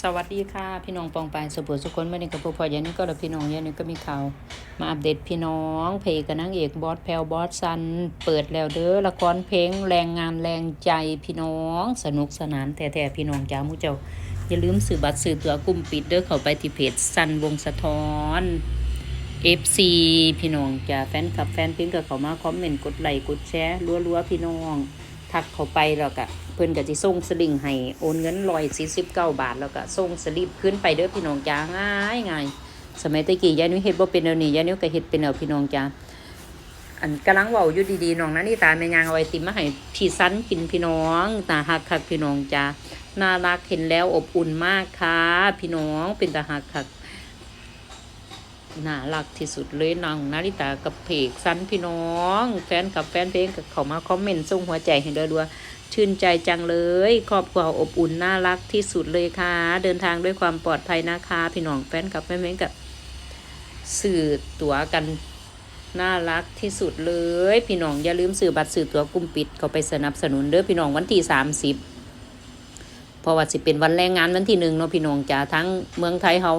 สวัสดีค่ะ พี่น้องปองปายสุบุสุคนไม่ได้กับผู้พอยันนี้ก็แล้วพี่น้องยันนี้ก็มีข่าวมาอัปเดตพี่น้องเพลงกับนางเอกบอสแพลวบอสซัน เปิดแล้วเด้อละครเพลงแรงงานแรงใจพี่น้อง สนุกสนานแท้ๆพี่น้องจ้ามุเจ้า อย่าลืมซื้อบัตรซื้อตัวกลุ่มปิดเด้อเข้าไปที่เพจซันวงสะท้อน FC พี่น้องจ้าแฟนคลับแฟนเพลงก็เข้ามาคอมเมนต์กดไลค์กดแชร์รัวๆพี่น้อง ทักเข้าไปแล้วก็ เพิ่นก็สิส่งสลิงให้โอนเงิน149บเก้าบาท แล้วก็ส่งสลิปขึ้นไปเด้อพี่น้องจ้าง่ายง่ายสมัยตะกี้ยายนุ้ยเฮ็ดบ่เป็นแล้วนี่ยายนุ้ยก็เฮ็ดเป็นแล้วพี่น้องจ้าอันกำลังเว้าอยู่ดีๆน้องนันนี่ตาแม่ยางเอาไอติมมาให้พี่ซันกินพี่น้องตาหักคักพี่น้องจ้าน่ารักเห็นแล้วอบอุ่นมากค่ะพี่น้องเป็นตาหักคัก น่ารักที่สุดเลยน้องนาริตากับเพกสันพี่น้อง แฟนกับแฟนเพลงกับเขามาคอมเมนต์ส่งหัวใจให้ด้อด้วยชื่นใจจังเลย ครอบครัวอบอุ่นน่ารักที่สุดเลยค่ะ เดินทางด้วยความปลอดภัยนะคะ พี่น้องแฟนกับแฟนเพลงกับสื่อตั๋วกันน่ารักที่สุดเลย พี่น้องอย่าลืมสื่อบัตรสื่อตั๋วกลุ่มปิดเขาไปสนับสนุนเด้อพี่น้องวันที่สามสิบเพราะว่าสิเป็นวันแรงงานวันที่หนึ่งเนาะพี่น้องจ๋าทั้งเมืองไทยเฮา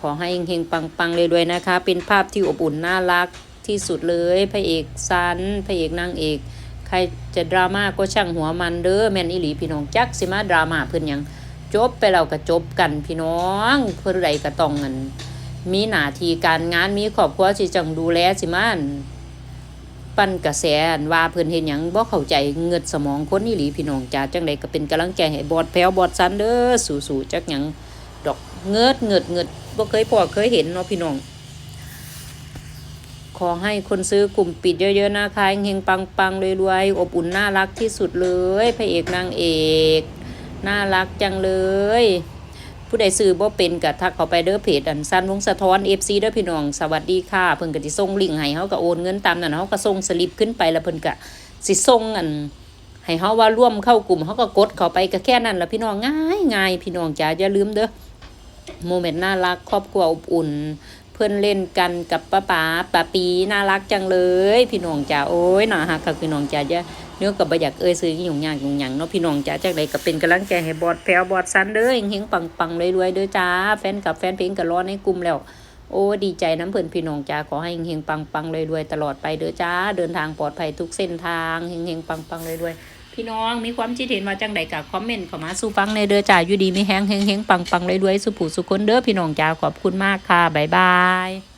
ขอให้เฮงๆปังๆเลยด้วยนะคะ เป็นภาพที่อบอุ่นน่ารักที่สุดเลยพระเอกซันพระเอกนางเอก ใครจะดราม่าก็ช่างหัวมันเด้อแมนอีหลีพี่น้องจักสิมาดราม่าเพิ่อนยังจบไปแล้วก็จบกันพี่น้อง เพื่อใดก็ต้องเงินมีหน้าที่การงานมีครอบครัวสิจังดูแลสิมาอั่นปั้นกระแสนว่าเพิ่อนเฮ็ดหยังบ่เข้าใจเงิดสมองคนอีหลีพี่น้องจ้าจังใดก็เป็นกำลังใจให้บอดแพ้วบอดซันเด้อสู้ๆจักหยัง ดอกเงิดเงิดเงิดบ่เคยพอเคยเห็นเนาะพี่น้อง ขอให้คนซื้อกลุ่มปิดเยอะๆนะคะเฮงๆปังรวยๆอบอุ่นน่ารักที่สุดเลยพระเอกนางเอก น่ารักจังเลย ผู้ใดซื้อบ่เป็นก็ทักเข้าไปเด้อเพจอันซันวงสะท้อน FC เด้อพี่น้อง สวัสดีค่ะ เพิ่นก็สิส่งลิงก์ให้เฮาก็โอนเงินตามนั้นเฮาก็ส่งสลิปขึ้นไปแล้วเพิ่นก็สิส่งอันให้เฮาว่าร่วมเข้ากลุ่มเฮาก็กดเข้าไปก็แค่นั้นล่ะพี่น้องง่ายง่ายพี่น้องจ๋าอย่าลืมเด้อ โมเมนต์น่ารัก ครอบครัวอบอุ่น เพื่อนเล่นกันกับป้าป๋าป้าปีน่ารักจังเลย พี่น้องจ๋าโอ้ยหน่าฮักค่ะพี่น้องจ๋าจะเนื้อกับบ่อยากเอ้ยซื้อหยุ่งยากหยุ่งหยังเนาะพี่น้องจ๋าจากใดก็เป็นกำลังใจให้บอดแพลวบอดซันเด้อเฮงๆปังๆรวยเด้อจ้าแฟนกับแฟนเพลงก็ร้อนในกลุ่มแล้ว โอ้ดีใจน้ำเพิ่นพี่น้องจ้าขอให้เฮงๆปังๆรวยตลอดไปเด้อจ้า เดินทางปลอดภัยทุกเส้นทางเฮงๆปังๆรวย พี่น้องมีความคิดเห็นว่าจังใดกับคอมเมนต์เข้ามาสู่ฟังในเด้อจ้าอยู่ดีไม่แห้งเฮงๆปังๆรวยสุผู้สุคนเด้อพี่น้องจ้าขอบคุณมากค่ะบ๊ายบาย